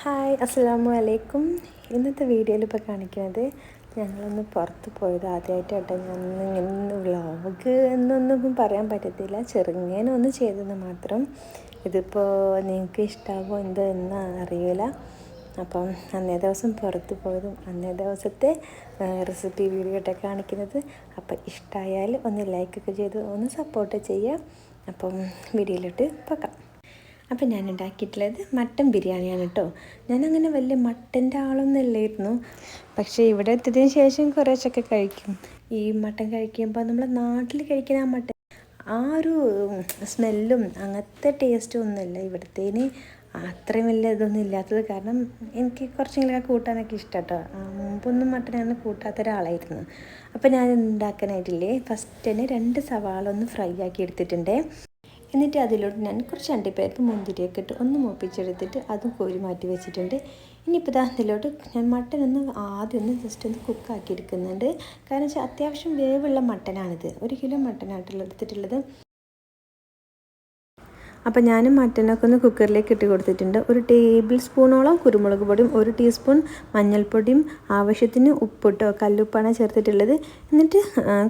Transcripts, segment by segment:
Hi അസ്സാമു അലൈക്കും ഇന്നത്തെ വീഡിയോയിൽ ഇപ്പോൾ കാണിക്കുന്നത് ഞങ്ങളൊന്ന് പുറത്ത് പോയത് ആദ്യമായിട്ടാട്ടോ ഞാൻ ഇങ്ങനെ വ്ളോഗ് എന്നൊന്നും പറയാൻ പറ്റത്തില്ല. ചെറുങ്ങനെ ഒന്ന് ചെയ്തെന്ന് മാത്രം. ഇതിപ്പോൾ നിങ്ങൾക്ക് ഇഷ്ടമാകുമോ എന്തോ എന്ന് അറിയില്ല അപ്പം അന്നേ ദിവസം പുറത്ത് പോയതും അന്നേ ദിവസത്തെ റെസിപ്പി വീഡിയോ ഒക്കെ കാണിക്കുന്നത്. അപ്പം ഇഷ്ടമായാൽ ഒന്ന് ലൈക്കൊക്കെ ചെയ്ത് ഒന്ന് സപ്പോർട്ട് ചെയ്യുക. അപ്പം വീഡിയോയിലോട്ട് പോകാം. അപ്പം ഞാൻ ഉണ്ടാക്കിയിട്ടുള്ളത് മട്ടൻ ബിരിയാണിയാണ് കേട്ടോ ഞാനങ്ങനെ വലിയ മട്ടന്റെ ആളൊന്നുമല്ലായിരുന്നു. പക്ഷേ ഇവിടെ എത്തിയതിന് ശേഷം കുറേശ്ശൊക്കെ കഴിക്കും. ഈ മട്ടൻ കഴിക്കുമ്പോൾ നമ്മൾ നാട്ടിൽ കഴിക്കുന്ന ആ മട്ടൻ ആ ഒരു സ്മെല്ലും അങ്ങനത്തെ ടേസ്റ്റും ഒന്നുമില്ല. ഇവിടുത്തേന് അത്രയും വലിയ ഇതൊന്നും ഇല്ലാത്തത് കാരണം എനിക്ക് കുറച്ചെങ്കിലൊക്കെ കൂട്ടാനൊക്കെ ഇഷ്ടം കേട്ടോ മുമ്പൊന്നും മട്ടൻ ഞാൻ കൂട്ടാത്ത ഒരാളായിരുന്നു. അപ്പോൾ ഞാൻ ഉണ്ടാക്കാനായിട്ടില്ലേ ഫസ്റ്റ് തന്നെ രണ്ട് സവാള ഒന്ന് ഫ്രൈ ആക്കി എടുത്തിട്ടുണ്ട്. എന്നിട്ട് അതിലോട്ട് ഞാൻ കുറച്ച് അണ്ടിപ്പരിപ്പ് മുന്തിരിയൊക്കെ ഇട്ട് ഒന്ന് മൂപ്പിച്ചെടുത്തിട്ട് അതും കോരി മാറ്റി വെച്ചിട്ടുണ്ട്. ഇനിയിപ്പോൾ ഇതാ അതിലോട്ട് ഞാൻ മട്ടൻ ഒന്ന് ആദ്യം ഒന്ന് ജസ്റ്റ് ഒന്ന് കുക്കാക്കി എടുക്കുന്നുണ്ട്. കാരണം വെച്ചാൽ അത്യാവശ്യം വേവുള്ള മട്ടനാണിത്. ഒരു കിലോ മട്ടനായിട്ടുള്ള എടുത്തിട്ടുള്ളത്. അപ്പോൾ ഞാൻ മട്ടനൊക്കെ ഒന്ന് കുക്കറിലേക്ക് ഇട്ട് കൊടുത്തിട്ടുണ്ട്. ഒരു ടേബിൾ സ്പൂണോളം കുരുമുളക് പൊടിയും ഒരു ടീസ്പൂൺ മഞ്ഞൾപ്പൊടിയും ആവശ്യത്തിന് ഉപ്പിട്ടോ കല്ലുപ്പാണ് ചേർത്തിട്ടുള്ളത്. എന്നിട്ട്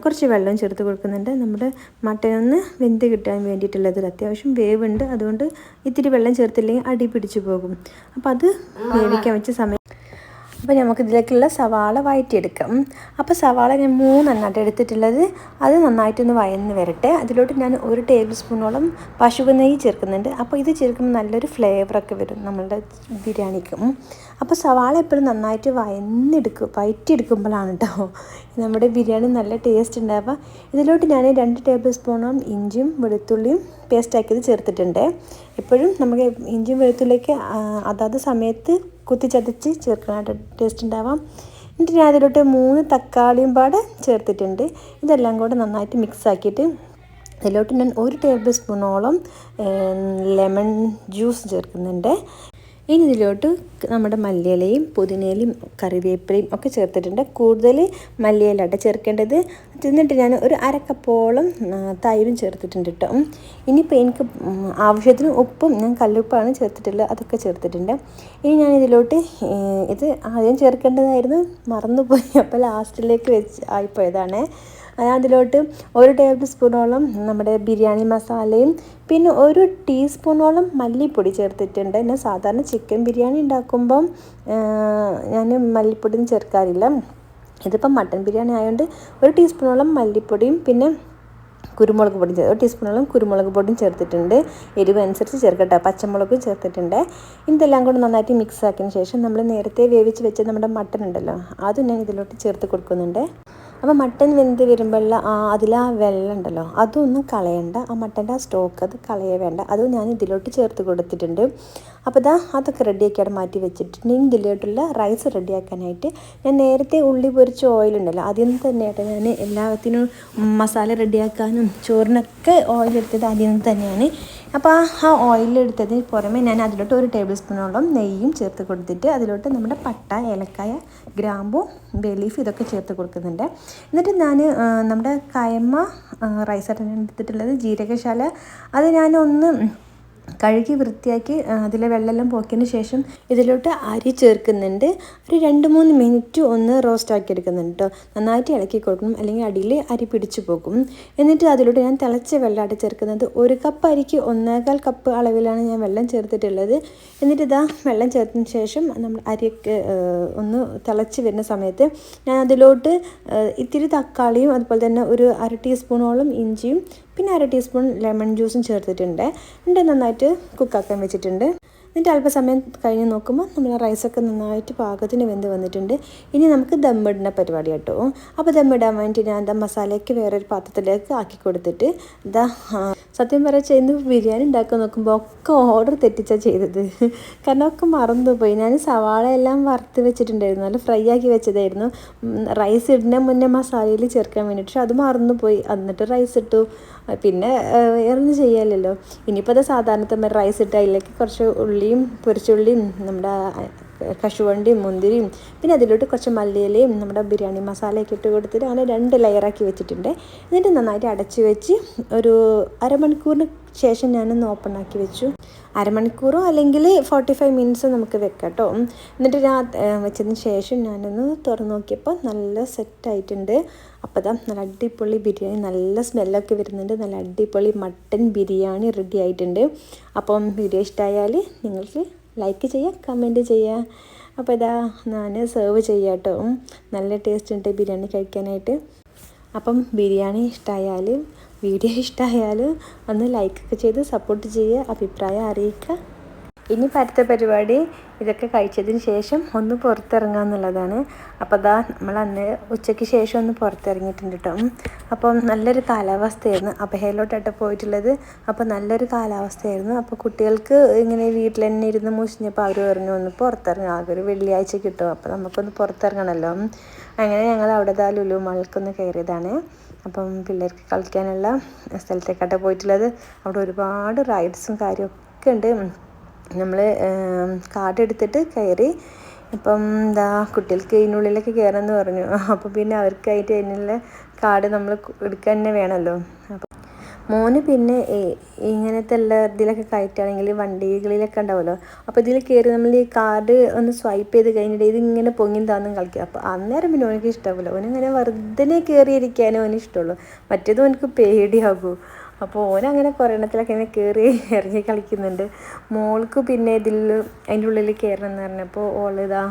കുറച്ച് വെള്ളം ചേർത്ത് കൊടുക്കുന്നുണ്ട്. നമ്മുടെ മട്ടനൊന്ന് വെന്ത് കിട്ടാൻ വേണ്ടിയിട്ടുള്ളത്. അത്യാവശ്യം വേവുണ്ട്. അതുകൊണ്ട് ഇത്തിരി വെള്ളം ചേർത്തില്ലെങ്കിൽ അടി പിടിച്ചു പോകും. അപ്പോൾ അത് വേവിക്കാൻ വെച്ച സമയം അപ്പോൾ നമുക്ക് ഇതിലേക്കുള്ള സവാള വഴറ്റിയെടുക്കാം അപ്പോൾ സവാള ഞാൻ മൂന്നെണ്ണായിട്ട് എടുത്തിട്ടുള്ളത്. അത് നന്നായിട്ടൊന്ന് വയന്ന് വരട്ടെ. അതിലോട്ട് ഞാൻ ഒരു ടേബിൾ സ്പൂണോളം പശുവ് നെയ്യ് ചേർക്കുന്നുണ്ട്. അപ്പോൾ ഇത് ചേർക്കുമ്പോൾ നല്ലൊരു ഫ്ലേവറൊക്കെ വരും നമ്മളുടെ ബിരിയാണിക്കും. അപ്പോൾ സവാള എപ്പോഴും നന്നായിട്ട് വയന്നെടുക്കും വയറ്റിയെടുക്കുമ്പോഴാണ് കേട്ടോ നമ്മുടെ ബിരിയാണി നല്ല ടേസ്റ്റ് ഉണ്ടാവുക ഇതിലോട്ട് ഞാൻ രണ്ട് ടേബിൾ സ്പൂണോളം ഇഞ്ചിയും വെളുത്തുള്ളിയും പേസ്റ്റാക്കിയത് ചേർത്തിട്ടുണ്ട്. എപ്പോഴും നമുക്ക് ഇഞ്ചിയും വെളുത്തുള്ളിയൊക്കെ അതാത് സമയത്ത് കുത്തിച്ചതച്ച് ചേർക്കാനായിട്ട് ടേസ്റ്റ് ഉണ്ടാവാം. എന്നിട്ട് ഞാൻ അതിലോട്ട് മൂന്ന് തക്കാളിയും പാടെ ചേർത്തിട്ടുണ്ട്. ഇതെല്ലാം കൂടെ നന്നായിട്ട് മിക്സ് ആക്കിയിട്ട് അതിലോട്ട് ഞാൻ ഒരു ടേബിൾ സ്പൂണോളം ലെമൺ ജ്യൂസ് ചേർക്കുന്നുണ്ട്. ഇനി ഇതിലോട്ട് നമ്മുടെ മല്ലിയിലയും പുതിനയിലയും കറിവേപ്പിലയും ഒക്കെ ചേർത്തിട്ടുണ്ട്. കൂടുതൽ മല്ലിയിലട്ട ചേർക്കേണ്ടത്. എന്നിട്ട് ഞാൻ ഒരു അരക്കപ്പോളം തൈരും ചേർത്തിട്ടുണ്ട് കേട്ടോ ഇനിയിപ്പോൾ എനിക്ക് ആവശ്യത്തിന് ഉപ്പും ഞാൻ കല്ലുപ്പാണ് ചേർത്തിട്ടുള്ളത്. അതൊക്കെ ചേർത്തിട്ടുണ്ട്. ഇനി ഞാൻ ഇതിലോട്ട് ഇത് ആദ്യം ചേർക്കേണ്ടതായിരുന്നു. മറന്നുപോയി. അപ്പോൾ ലാസ്റ്റിലേക്ക് വെച്ച് ആയിപ്പോയതാണ്. അതിലോട്ട് ഒരു ടേബിൾ സ്പൂണോളം നമ്മുടെ ബിരിയാണി മസാലയും പിന്നെ ഒരു ടീസ്പൂണോളം മല്ലിപ്പൊടി ചേർത്തിട്ടുണ്ട്. ഞാൻ സാധാരണ ചിക്കൻ ബിരിയാണി ഉണ്ടാക്കുമ്പം ഞാൻ മല്ലിപ്പൊടിയും ചേർക്കാറില്ല. ഇതിപ്പം മട്ടൻ ബിരിയാണി ആയതുകൊണ്ട് ഒരു ടീസ്പൂണോളം മല്ലിപ്പൊടിയും പിന്നെ കുരുമുളക് പൊടി ഒരു ടീസ്പൂണോളം കുരുമുളക് പൊടിയും ചേർത്തിട്ടുണ്ട്. എരിവ് അനുസരിച്ച് ചേർക്കട്ടെ പച്ചമുളകും ചേർത്തിട്ടുണ്ട്. ഇതെല്ലാം കൂടെ നന്നായിട്ട് മിക്സ് ആക്കിയതിന് ശേഷം നമ്മൾ നേരത്തെ വേവിച്ച് വെച്ച നമ്മുടെ മട്ടൻ ഉണ്ടല്ലോ അതും ഞാൻ ഇതിലോട്ട് ചേർത്ത് കൊടുക്കുന്നുണ്ട്. അപ്പോൾ മട്ടൻ വെന്ത് വരുമ്പോഴുള്ള ആ അതിൽ ആ വെള്ളം ഉണ്ടല്ലോ അതൊന്നും കളയണ്ട. ആ മട്ടന്റെ ആ സ്റ്റോക്ക് അത് കളയേ വേണ്ട. അത് ഞാൻ ഇതിലോട്ട് ചേർത്ത് കൊടുത്തിട്ടുണ്ട്. അപ്പോൾ ഇതാ അതൊക്കെ റെഡിയാക്കി മാറ്റി വെച്ചിട്ടുണ്ടെങ്കിൽ ഇതിലോട്ടുള്ള റൈസ് റെഡിയാക്കാനായിട്ട് ഞാൻ നേരത്തെ ഉള്ളി പൊരിച്ച ഓയിലുണ്ടല്ലോ അതിൽ നിന്ന് തന്നെയായിട്ട് ഞാൻ എല്ലാത്തിനും മസാല റെഡിയാക്കാനും ചോറിനൊക്കെ ഓയിൽ എടുത്തത് അതിൽ നിന്ന് തന്നെയാണ്. അപ്പോൾ ആ ഓയിലെടുത്തതിന് പുറമെ ഞാൻ അതിലോട്ട് ഒരു ടേബിൾ സ്പൂണോളം നെയ്യും ചേർത്ത് കൊടുത്തിട്ട് അതിലോട്ട് നമ്മുടെ പട്ട ഏലക്കായ ഗ്രാമ്പു ബേലീഫ് ഇതൊക്കെ ചേർത്ത് കൊടുക്കുന്നുണ്ട്. എന്നിട്ട് ഞാൻ നമ്മുടെ കയമ്മ റൈസ് എടുത്തിട്ടുള്ളത് ജീരകശാല. അത് ഞാനൊന്ന് കഴുകി വൃത്തിയാക്കി അതിലെ വെള്ളമെല്ലാം പോക്കിയതിന് ശേഷം ഇതിലോട്ട് അരി ചേർക്കുന്നുണ്ട്. ഒരു രണ്ട് മൂന്ന് മിനിറ്റ് ഒന്ന് റോസ്റ്റ് ആക്കി എടുക്കുന്നുണ്ട് കേട്ടോ നന്നായിട്ട് ഇളക്കി കൊടുക്കണം. അല്ലെങ്കിൽ അടിയിൽ അരി പിടിച്ചു പോകും. എന്നിട്ട് അതിലോട്ട് ഞാൻ തിളച്ച വെള്ളമായിട്ട് ചേർക്കുന്നത്. ഒരു കപ്പ് അരിക്ക് ഒന്നേകാൽ കപ്പ് അളവിലാണ് ഞാൻ വെള്ളം ചേർത്തിട്ടുള്ളത്. എന്നിട്ട് ഇതാ വെള്ളം ചേർത്തതിന് ശേഷം നമ്മൾ അരിയൊക്കെ ഒന്ന് തിളച്ച് വരുന്ന സമയത്ത് ഞാൻ അതിലോട്ട് ഇത്തിരി തക്കാളിയും അതുപോലെ തന്നെ ഒരു അര ടീസ്പൂണോളം ഇഞ്ചിയും പിന്നെ അര ടീസ്പൂൺ ലെമൺ ജ്യൂസും ചേർത്തിട്ടുണ്ട്. എന്നിട്ട് നന്നായിട്ട് കുക്കാക്കാൻ വെച്ചിട്ടുണ്ട്. എന്നിട്ട് അല്പസമയം കഴിഞ്ഞ് നോക്കുമ്പോൾ നമ്മൾ റൈസൊക്കെ നന്നായിട്ട് പാകത്തിന് വെന്ത് വന്നിട്ടുണ്ട്. ഇനി നമുക്ക് ദമ്മിടുന്ന പരിപാടി കേട്ടോ. അപ്പോൾ ദമ്മിടാൻ വേണ്ടി ഞാൻ എന്താ മസാലയൊക്കെ വേറൊരു പാത്രത്തിലേക്ക് ആക്കി കൊടുത്തിട്ട് എന്താ സത്യം പറയാൻ ചെയ്യുന്ന ബിരിയാണി ഉണ്ടാക്കാൻ നോക്കുമ്പോൾ ഒക്കെ ഓർഡർ തെറ്റിച്ചാണ് ചെയ്തത്. കാരണം ഒക്കെ മറന്നുപോയി. ഞാൻ സവാള എല്ലാം വറുത്ത് വെച്ചിട്ടുണ്ടായിരുന്നു. നല്ല ഫ്രൈ ആക്കി വെച്ചതായിരുന്നു. റൈസ് ഇടുന്ന മുന്നേ മസാലയിൽ ചേർക്കാൻ വേണ്ടിയിട്ട്. അത് മറന്നുപോയി. എന്നിട്ട് റൈസ് ഇട്ടു. പിന്നെ വേറൊന്നും ചെയ്യാമല്ലോ ഇനിയിപ്പോൾ അത് സാധാരണത്തെ റൈസ് ഇട്ട് അതിലേക്ക് കുറച്ച് ഉള്ളിയും പൊരിച്ചുള്ളിയും നമ്മുടെ കശുവണ്ടിയും മുന്തിരിയും പിന്നെ അതിലോട്ട് കുറച്ച് മല്ലിയിലയും നമ്മുടെ ബിരിയാണി മസാലയൊക്കെ ഇട്ട് കൊടുത്തിട്ട് അങ്ങനെ രണ്ട് ലെയറാക്കി വെച്ചിട്ടുണ്ട്. എന്നിട്ട് നന്നായിട്ട് അടച്ച് വെച്ച് ഒരു അരമണിക്കൂറിന് ശേഷം ഞാനൊന്ന് ഓപ്പൺ ആക്കി വെച്ചു. അരമണിക്കൂറോ അല്ലെങ്കിൽ ഫോർട്ടി ഫൈവ് മിനിറ്റ്സ് നമുക്ക് വെക്കാം കേട്ടോ. എന്നിട്ട് ഞാൻ വെച്ചതിന് ശേഷം ഞാനൊന്ന് തുറന്നു നോക്കിയപ്പോൾ നല്ല സെറ്റായിട്ടുണ്ട് അപ്പോൾ അതാ നല്ല അടിപൊളി ബിരിയാണി നല്ല സ്മെല്ലൊക്കെ വരുന്നുണ്ട്. നല്ല അടിപൊളി മട്ടൻ ബിരിയാണി റെഡി ആയിട്ടുണ്ട്. അപ്പം വീഡിയോ ഇഷ്ടമായാൽ നിങ്ങൾക്ക് ലൈക്ക് ചെയ്യുക കമന്റ് ചെയ്യുക. അപ്പോൾ ഇതാ ഞാൻ സെർവ് ചെയ്യാം കേട്ടോ നല്ല ടേസ്റ്റ് ഉണ്ട് ബിരിയാണി കഴിക്കാനായിട്ട്. അപ്പം ബിരിയാണി ഇഷ്ടമായാൽ വീഡിയോ ഇഷ്ടമായാൽ ഒന്ന് ലൈക്കൊക്കെ ചെയ്ത് സപ്പോർട്ട് ചെയ്യുക അഭിപ്രായം അറിയിക്കുക. ഇനി അടുത്ത പരിപാടി ഇതൊക്കെ കഴിച്ചതിന് ശേഷം ഒന്ന് പുറത്തിറങ്ങുക എന്നുള്ളതാണ്. അപ്പോൾ അതാ നമ്മൾ അന്ന് ഉച്ചയ്ക്ക് ശേഷം ഒന്ന് പുറത്തിറങ്ങിയിട്ടുണ്ട് കേട്ടോ. അപ്പം നല്ലൊരു കാലാവസ്ഥയായിരുന്നു. അഭയയിലോട്ടായിട്ട് പോയിട്ടുള്ളത്. അപ്പോൾ നല്ലൊരു കാലാവസ്ഥയായിരുന്നു. അപ്പോൾ കുട്ടികൾക്ക് ഇങ്ങനെ വീട്ടിൽ തന്നെ ഇരുന്ന് മുഷിഞ്ഞപ്പോൾ അവർ പറഞ്ഞു ഒന്ന് പുറത്തിറങ്ങുക ആകെ ഒരു വെള്ളിയാഴ്ച കിട്ടും. അപ്പോൾ നമുക്കൊന്ന് പുറത്തിറങ്ങണമല്ലോ. അങ്ങനെ ഞങ്ങൾ അവിടെ ദാ ലുലു മൾക്കൊന്ന് കയറിയതാണ്. അപ്പം പിള്ളേർക്ക് കളിക്കാനുള്ള സ്ഥലത്തേക്കാട്ടെ പോയിട്ടുള്ളത്. അവിടെ ഒരുപാട് റൈഡ്സും കാര്യമൊക്കെ ഉണ്ട്. നമ്മൾ കാർഡ് എടുത്തിട്ട് കയറി. ഇപ്പം എന്താ കുട്ടികൾക്ക് ഇതിനുള്ളിലേക്ക് കയറാമെന്ന് പറഞ്ഞു. അപ്പോൾ പിന്നെ അവർക്കായിട്ട് അതിനുള്ള കാർഡ് നമ്മൾ എടുക്കാൻ തന്നെ വേണമല്ലോ അപ്പം മോന് പിന്നെ ഇങ്ങനത്തെ എല്ലാ ഇതിലൊക്കെ കയറ്റുകയാണെങ്കിൽ വണ്ടികളിലൊക്കെ ഉണ്ടാവുമല്ലോ. അപ്പോൾ ഇതിൽ കയറി നമ്മൾ ഈ കാർഡ് ഒന്ന് സ്വൈപ്പ് ചെയ്ത് കഴിഞ്ഞിട്ട് ഇതിങ്ങനെ പൊങ്ങി താന്നും കളിക്കുക. അപ്പോൾ അന്നേരം പിന്നെ ഓനക്ക് ഇഷ്ടമാവില്ല ഓനങ്ങനെ വെറുതെ കയറിയിരിക്കാനേ ഓന് ഇഷ്ടമുള്ളൂ. മറ്റേത് ഓനക്ക് പേടിയാകൂ അപ്പോൾ ഓനങ്ങനെ കുറേ എണ്ണത്തിലൊക്കെ ഇങ്ങനെ കയറി ഇറങ്ങി കളിക്കുന്നുണ്ട്. മോൾക്ക് പിന്നെ ഇതിൽ അതിന്റെ ഉള്ളിൽ കയറണം എന്ന് പറഞ്ഞപ്പോൾ ഓളിതാ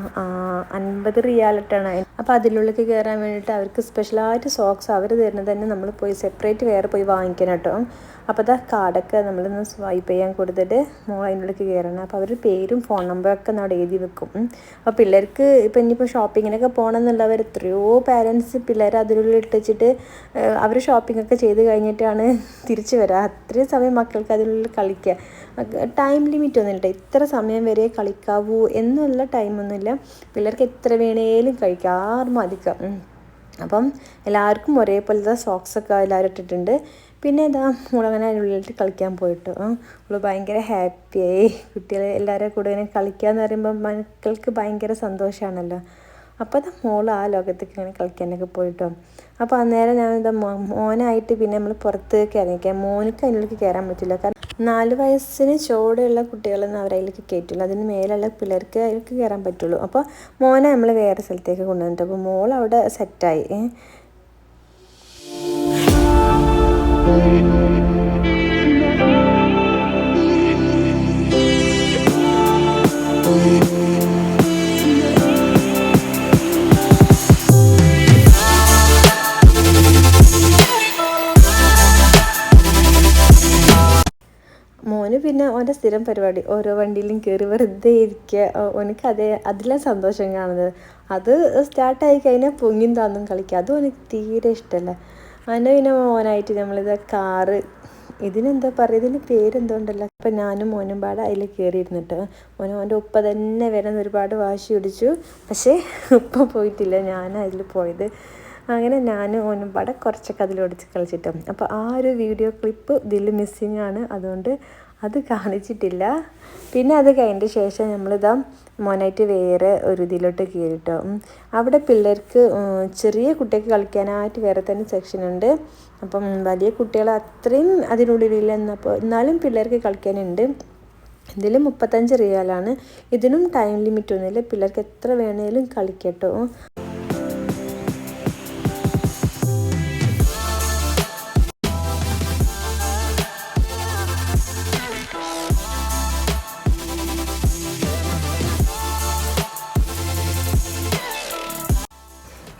അൻപത് റിയാലിട്ടാണ് അപ്പോൾ അതിലുള്ളിൽ കയറാൻ വേണ്ടിയിട്ട് അവർക്ക് സ്പെഷ്യലായിട്ട് സോക്സ് അവർ തരുന്നത് തന്നെ നമ്മൾ പോയി സെപ്പറേറ്റ് വേറെ പോയി വാങ്ങിക്കണം കേട്ടോ. അപ്പോൾ അതാ കാർഡൊക്കെ നമ്മളൊന്ന് സ്വൈപ്പ് ചെയ്യാൻ കൊടുത്തിട്ട് മോൾ അതിനുള്ളിലേക്ക് കയറണം. അപ്പോൾ അവരുടെ പേരും ഫോൺ നമ്പറൊക്കെ അവിടെ എഴുതി വെക്കും. അപ്പോൾ പിള്ളേർക്ക് ഇപ്പം ഇനിയിപ്പോൾ ഷോപ്പിങ്ങിനൊക്കെ പോകണം എന്നുള്ളവർ എത്രയോ പാരൻസ് പിള്ളേരെ അതിനുള്ളിൽ ഇട്ടിച്ചിട്ട് അവർ ഷോപ്പിംഗ് ഒക്കെ ചെയ്ത് കഴിഞ്ഞിട്ടാണ് തിരിച്ചു വരിക അത്രയും സമയം മക്കൾക്ക് അതിനുള്ളിൽ കളിക്കുക ടൈം ലിമിറ്റ് ഒന്നുമില്ല ഇത്ര സമയം വരെ കളിക്കാവൂ എന്നുള്ള ടൈമൊന്നുമില്ല പിള്ളേർക്ക് എത്ര വേണേലും കഴിക്കാം ആറ് മതിക്കാം. അപ്പം എല്ലാവർക്കും ഒരേപോലത്തെ സോക്സൊക്കെ എല്ലാവരും ഇട്ടിട്ടുണ്ട്. പിന്നെ ഇതാ മോളങ്ങനെ അതിനുള്ളിലിട്ട് കളിക്കാൻ പോയിട്ട്. അവൾ ഭയങ്കര ഹാപ്പിയായി കുട്ടികൾ എല്ലാവരും കൂടെ ഇങ്ങനെ കളിക്കുക എന്ന് പറയുമ്പോൾ മക്കൾക്ക് ഭയങ്കര സന്തോഷമാണല്ലോ അപ്പോൾ അത് മോൾ ആ ലോകത്തേക്ക് ഇങ്ങനെ കളിക്കാനൊക്കെ പോയിട്ടോ. അപ്പോൾ അന്നേരം ഞാൻ എന്താ മോനായിട്ട് പിന്നെ നമ്മൾ പുറത്തേക്ക് ഇറങ്ങിക്കാം മോനക്ക് അതിനുള്ളിൽ കയറാൻ പറ്റില്ല. കാരണം നാല് വയസ്സിന് ചോടെയുള്ള കുട്ടികളൊന്നും അവരതിലേക്ക് കയറ്റില്ല അതിന് മേലുള്ള പിള്ളേർക്ക് അതിലേക്ക് കയറാൻ പറ്റുള്ളൂ. അപ്പോൾ മോനെ നമ്മൾ വേറെ സ്ഥലത്തേക്ക് കൊണ്ടുവന്നിട്ട് അപ്പോൾ മോൾ അവിടെ സെറ്റായി പിന്നെ ഓന്റെ സ്ഥിരം പരിപാടി ഓരോ വണ്ടിയിലും കയറി വെറുതെ ഇരിക്കുക. ഓനക്ക് അതേ അതിലാണ് സന്തോഷം കാണുന്നത്. അത് സ്റ്റാർട്ടായി കഴിഞ്ഞാൽ പൊങ്ങിയും താന്നും കളിക്കുക. അതും എനിക്ക് തീരെ ഇഷ്ടമല്ല. അതിന്റെ പിന്നെ മോനായിട്ട് നമ്മളിത് കാറ് ഇതിനെന്താ പറയുക ഇതിന് പേരെന്തോ ഉണ്ടല്ലോ അപ്പം ഞാനും മോനും പാടെ അതിൽ കയറിയിരുന്നിട്ട്. മോനും മോന്റെ ഉപ്പ തന്നെ വരാൻ ഒരുപാട് വാശി പിടിച്ചു. പക്ഷേ ഉപ്പ പോയിട്ടില്ല. ഞാൻ അതിൽ പോയത്. അങ്ങനെ ഞാൻ ഓനും പാടെ കുറച്ചൊക്കെ അതിലൊടിച്ച് കളിച്ചിട്ടും. അപ്പോൾ ആ ഒരു വീഡിയോ ക്ലിപ്പ് ഇതിൽ മിസ്സിങ് ആണ്. അതുകൊണ്ട് അത് കാണിച്ചിട്ടില്ല. പിന്നെ അത് കഴിഞ്ഞ ശേഷം നമ്മളിതാ മോനായിട്ട് വേറെ ഒരു ഇതിലോട്ട് കയറിട്ടോ. അവിടെ പിള്ളേർക്ക് ചെറിയ കുട്ടികൾക്ക് കളിക്കാനായിട്ട് വേറെ തന്നെ സെക്ഷൻ ഉണ്ട്. അപ്പം വലിയ കുട്ടികൾ അത്രയും അതിനുള്ളിലില്ല. എന്നപ്പോൾ എന്നാലും പിള്ളേർക്ക് കളിക്കാനുണ്ട്. ഇതിൽ മുപ്പത്തഞ്ച് റിയാലാണ് ഇതിനും ടൈം ലിമിറ്റ് ഒന്നുമില്ല. പിള്ളേർക്ക് എത്ര വേണേലും കളിക്കട്ടോ.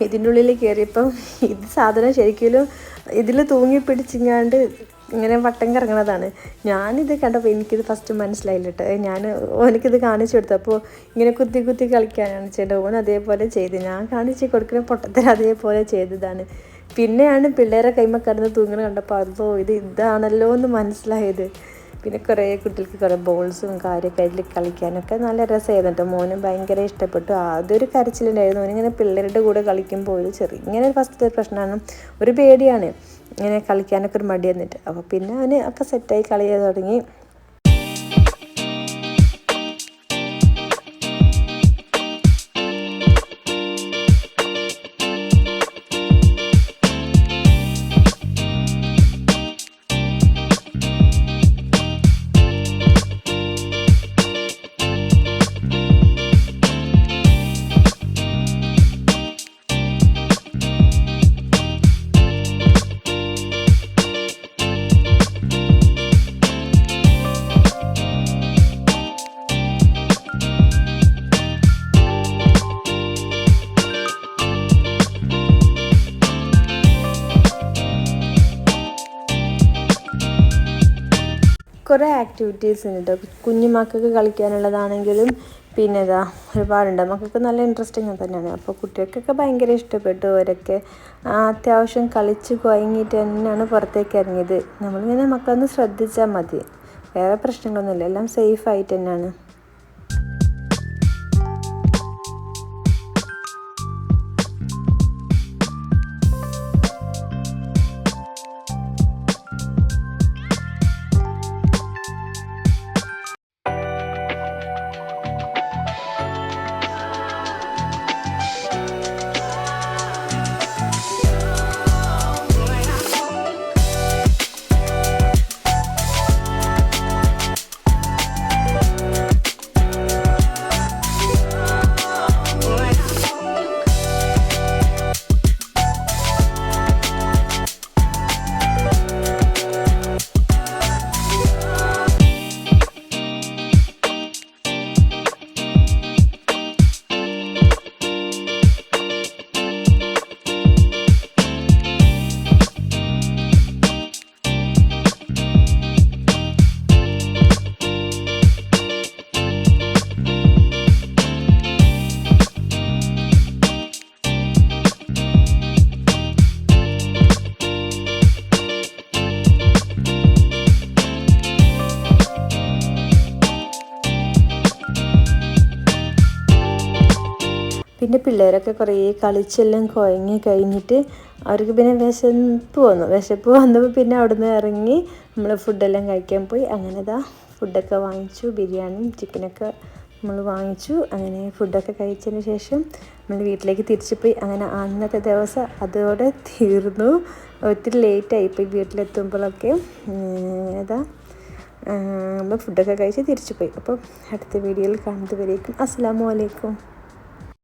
ഇതിന്റെ ഉള്ളിൽ കയറിയപ്പം ഇത് സാധനം ശരിക്കും ഇതിൽ തൂങ്ങി പിടിച്ചിങ്ങാണ്ട് ഇങ്ങനെ വട്ടം കറങ്ങണതാണ്. ഞാനിത് കണ്ടപ്പോൾ എനിക്കിത് ഫസ്റ്റ് മനസ്സിലായില്ലട്ടെ ഞാൻ ഓനിക്കിത് കാണിച്ചു കൊടുത്തു. അപ്പോൾ ഇങ്ങനെ കുത്തി കുത്തി കളിക്കാനാണ് ചേട്ടൻ ഓൻ അതേപോലെ ചെയ്ത്. ഞാൻ കാണിച്ച് കൊടുക്കുന്ന പൊട്ടത്തിൽ അതേപോലെ ചെയ്തതാണ്. പിന്നെയാണ് പിള്ളേരെ കൈമ കിടന്ന് തൂങ്ങണ കണ്ടപ്പോൾ അതോ ഇത് ഇതാണല്ലോ എന്ന് മനസ്സിലായത്. പിന്നെ കുറേ കുട്ടികൾക്ക് കുറേ ബോൾസും കാര്യമൊക്കെ അതിൽ കളിക്കാനൊക്കെ നല്ല രസമായിരുന്നു കേട്ടോ. മോനും ഭയങ്കര ഇഷ്ടപ്പെട്ടു. അതൊരു കരച്ചിലുണ്ടായിരുന്നു. മോനിങ്ങനെ പിള്ളേരുടെ കൂടെ കളിക്കുമ്പോൾ ഒരു ചെറിയ ഇങ്ങനെ ഒരു ഫസ്റ്റത്തെ പ്രശ്നമാണ്. ഒരു പേടിയാണ്. ഇങ്ങനെ കളിക്കാനൊക്കെ ഒരു മടി വന്നിട്ട് അപ്പോൾ പിന്നെ അവന് ഒക്കെ സെറ്റായി കളി തുടങ്ങി. കുറേ ആക്ടിവിറ്റീസ് ഉണ്ട്. കേട്ടോ കുഞ്ഞു മക്കൾക്ക് കളിക്കാനുള്ളതാണെങ്കിലും പിന്നെ ഇതാ ഒരുപാടുണ്ട്. മക്കൾക്ക് നല്ല ഇൻട്രസ്റ്റിങ് തന്നെയാണ്. അപ്പോൾ കുട്ടികൾക്കൊക്കെ ഭയങ്കര ഇഷ്ടപ്പെട്ടു അവരൊക്കെ. അത്യാവശ്യം കളിച്ച് കുഴങ്ങിയിട്ട് തന്നെയാണ് പുറത്തേക്ക് ഇറങ്ങിയത്. നമ്മളിങ്ങനെ മക്കളൊന്ന് ശ്രദ്ധിച്ചാൽ മതി. വേറെ പ്രശ്നങ്ങളൊന്നുമില്ല. എല്ലാം സേഫ് ആയിട്ട് തന്നെയാണ്. പിന്നെ പിള്ളേരൊക്കെ കുറേ കളിച്ചെല്ലാം കുഴങ്ങി കഴിഞ്ഞിട്ട് അവർക്ക് പിന്നെ വിശപ്പ് വന്നു. വിശപ്പ് വന്നപ്പോൾ പിന്നെ അവിടുന്ന് ഇറങ്ങി നമ്മൾ ഫുഡെല്ലാം കഴിക്കാൻ പോയി. അങ്ങനെ ഇതാ ഫുഡൊക്കെ വാങ്ങിച്ചു. ബിരിയാണിയും ചിക്കനൊക്കെ നമ്മൾ വാങ്ങിച്ചു. അങ്ങനെ ഫുഡൊക്കെ കഴിച്ചതിന് ശേഷം നമ്മൾ വീട്ടിലേക്ക് തിരിച്ചു പോയി. അങ്ങനെ അന്നത്തെ ദിവസം അതോടെ തീർന്നു. ഒത്തിരി ലേറ്റായി പോയി വീട്ടിലെത്തുമ്പോഴൊക്കെ. ഏതാ നമ്മൾ ഫുഡൊക്കെ കഴിച്ച് തിരിച്ചു പോയി. അപ്പോൾ അടുത്ത വീഡിയോയിൽ കാണുന്നത് വരേക്കും അസ്സാം വലൈക്കും